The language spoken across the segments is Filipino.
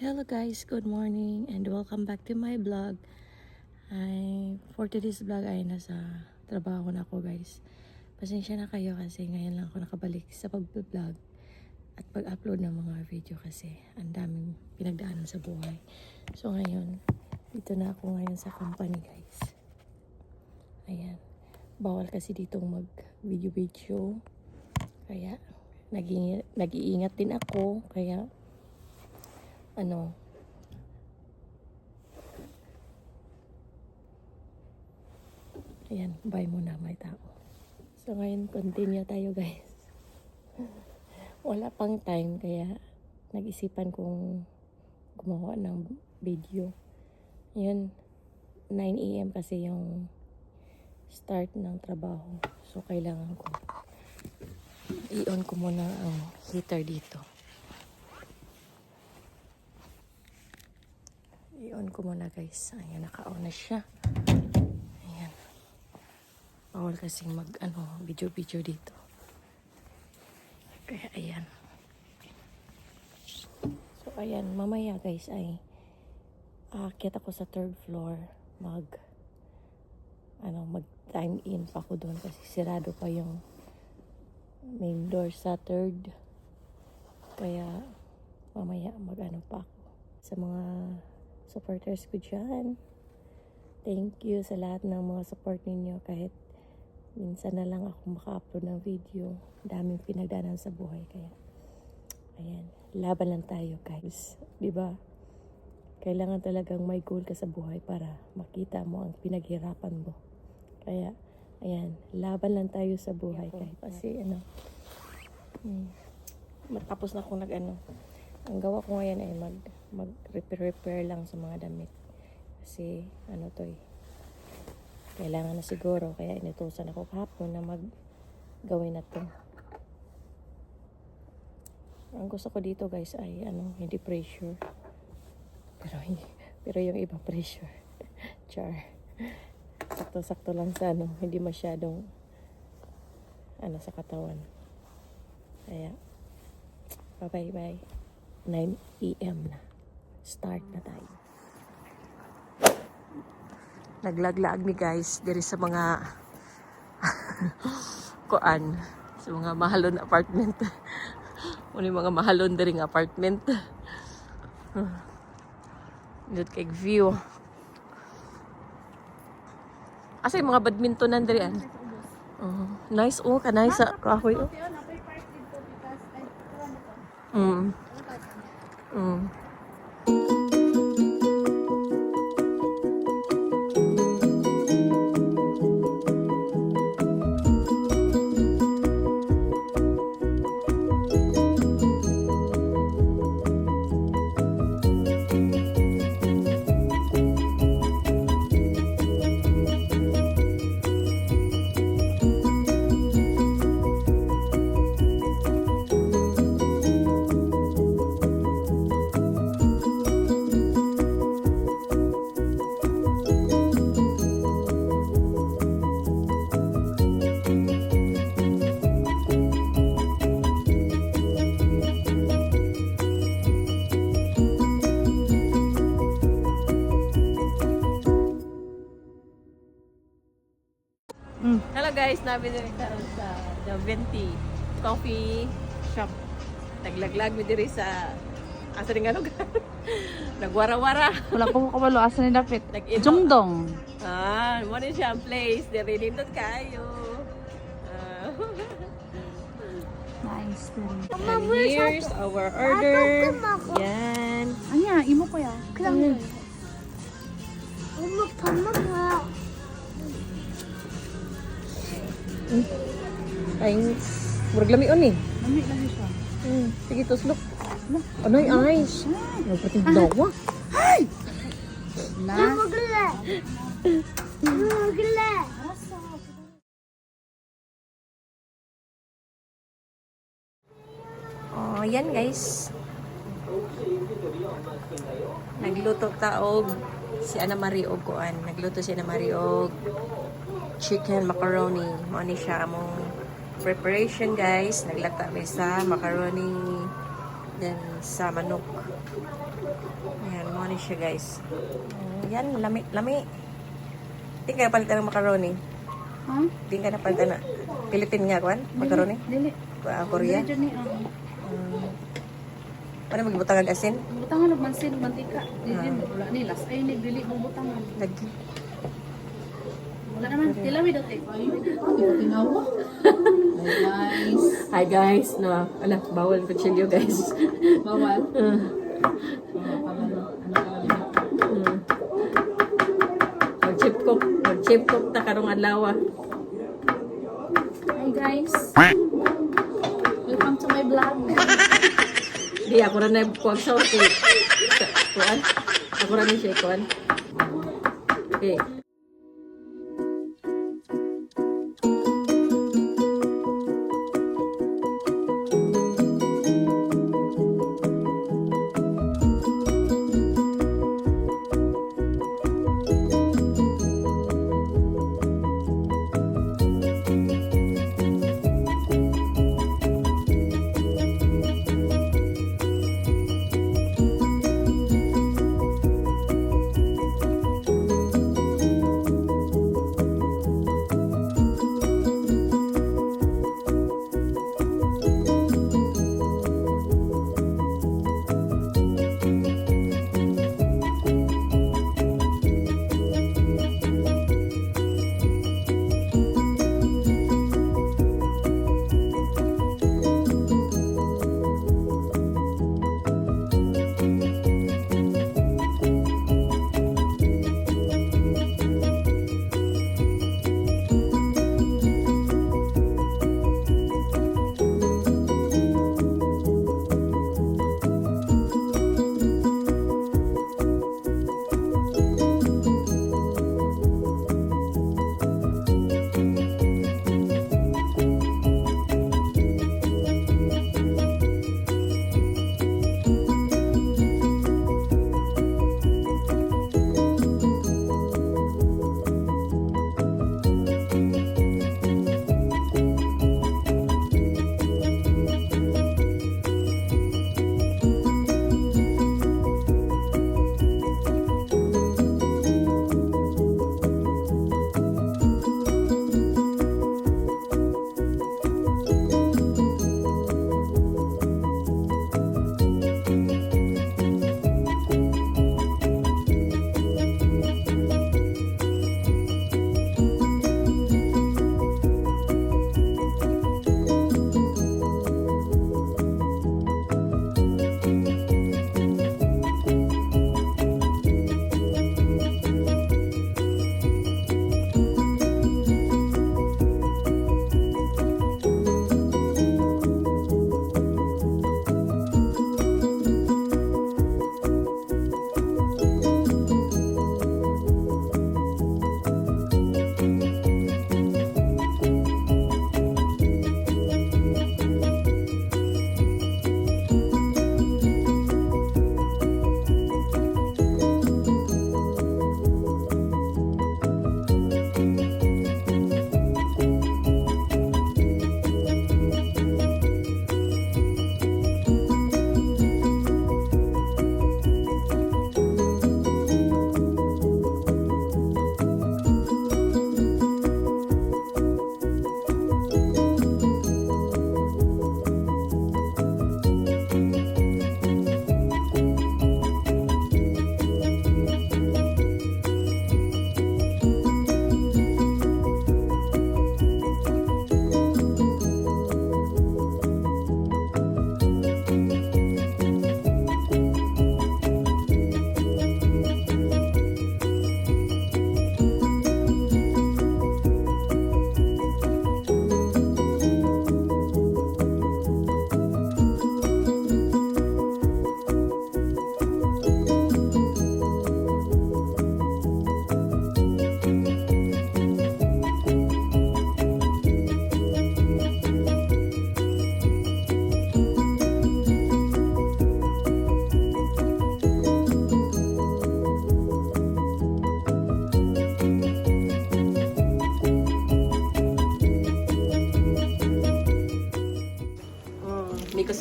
Hello guys, good morning and welcome back to my vlog. Ay, for today's vlog ay nasa trabaho na ako guys. Pasensya na kayo kasi ngayon lang ako nakabalik sa pag-vlog at pag-upload ng mga video kasi ang daming pinagdaanan sa buhay. So ngayon, dito na ako ngayon sa company guys. Ayan. Bawal kasi ditong mag video-video. Kaya nag-iingat din ako. Kaya ano, ayan, bye muna may tao. So ngayon, continue tayo guys. Wala pang time, kaya nag-isipan kong gumawa ng video. Yun, 9 a.m. kasi yung start ng trabaho. So, kailangan ko i-on ko muna ang heater dito. I-on ko muna guys. Ayan, naka-on na siya. Ayan. Bawal kasing mag, ano, video-video dito. Kaya, ayan. So, ayan, mamaya guys ay aakyat ako sa third floor mag ano, mag time in pa ako doon kasi sirado pa yung main door sa third. Kaya mamaya mag-ano pa ako sa mga supporters ko dyan. Thank you sa lahat ng mga support ninyo kahit minsan na lang ako maka-upload ng video. Daming pinagdanan sa buhay kaya ayan, laban lang tayo guys. 'Di ba? Kailangan talagang may goal ka sa buhay para makita mo ang pinaghirapan mo. Kaya ayan, laban lang tayo sa buhay kahit kasi ano hmm, matapos na akong nag ano ang gawa ko ngayon ay mag mag repair repair lang sa mga damit. Kasi ano to eh kailangan na siguro kaya inutusan ako kahapon na mag gawin na to. Ang gusto ko dito guys ay ano hindi pressure. Pero pero yung iba pressure char. Sakto sakto lang sa ano hindi masyadong ano sa katawan. Kaya bye bye bye 9 p.m. na. Start na tayo. Naglaglag mi guys diri sa mga kuan sa mga mahalon apartment. Muna mga mahalon diri nga apartment. Dito kay view. Asa yung mga badmintonan diri an? Oh, nice oh, kanay sa kahoy oh. Mm. Mm. Guys, nabi diri karon sa The Venti Coffee Shop. Naglaglag mi diri sa asa ring ano Nagwara-wara. Wala ko kabalo asa ni dapit. Jungdong. Ah, mo ni siya place. Diri nindot kayo. Ah. Nice din. And here's our order. Yan. Anya, imo ko ya. Mm. 엄마 Ay, murag lamion eh. Lami lami siya. Mm, sige, tuslok. Ano yung eyes? Ano pati dawa? Ay! Na. Lumugla. Lumugla. Oh, yan guys. Nagluto taog si Ana Marie og kuan. Nagluto si Ana Marie og chicken macaroni. Mo ni siya among preparation guys. Naglata mi sa macaroni then sa manok. Ayan, money siya guys. Mm, yan, lami, lami. Di ka palitan ng macaroni. Ha? Di ka na palitan na. Philippine nga, kwan? Macaroni? Dili. Ah, Korea? Dili, ni, ah. Mm. Ano magbutang ang asin? Butangan ng mansin, mantika. Dili, Ah. wala ni, last ay ni, dili mo butangan. Lagi. Wala naman, tilawid dati. Tinawa. Guys. Hi guys, no. Ala, bawal kutsilyo guys. Bawal. Mm. Mag-chip cook. Mag-chip cook ta karong adlaw. ah. Hi guys. Welcome to my vlog. Di ako ra na kuwag sa. Kuan. Ako ra ni siya kuan. Okay.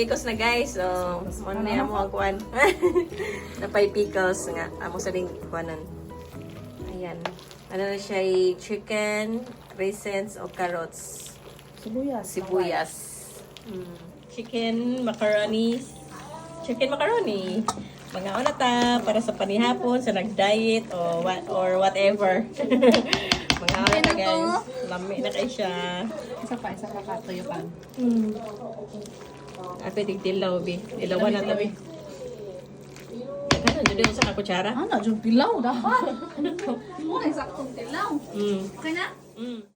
Mikos na guys. So, mo na mo ang kuan. Napay pickles nga. Amo sa ding kuanan. Ayan. Ano na siya eh, chicken, raisins o carrots. Sibuyas. Sibuyas. Mm. Chicken, macaroni. Chicken macaroni. Mga una ta para sa panihapon, sa nag-diet o what, or whatever. Mga una ta guys. Lami na kayo siya. Isa pa, isa pa katuyo pan. Mm. Ape tigtilaw bi. Ilawan na tabi. Ano, dito sa kakutsara? Na, dyan pilaw, dapat. Na, saktong tilaw. Mm. Okay na? Mm.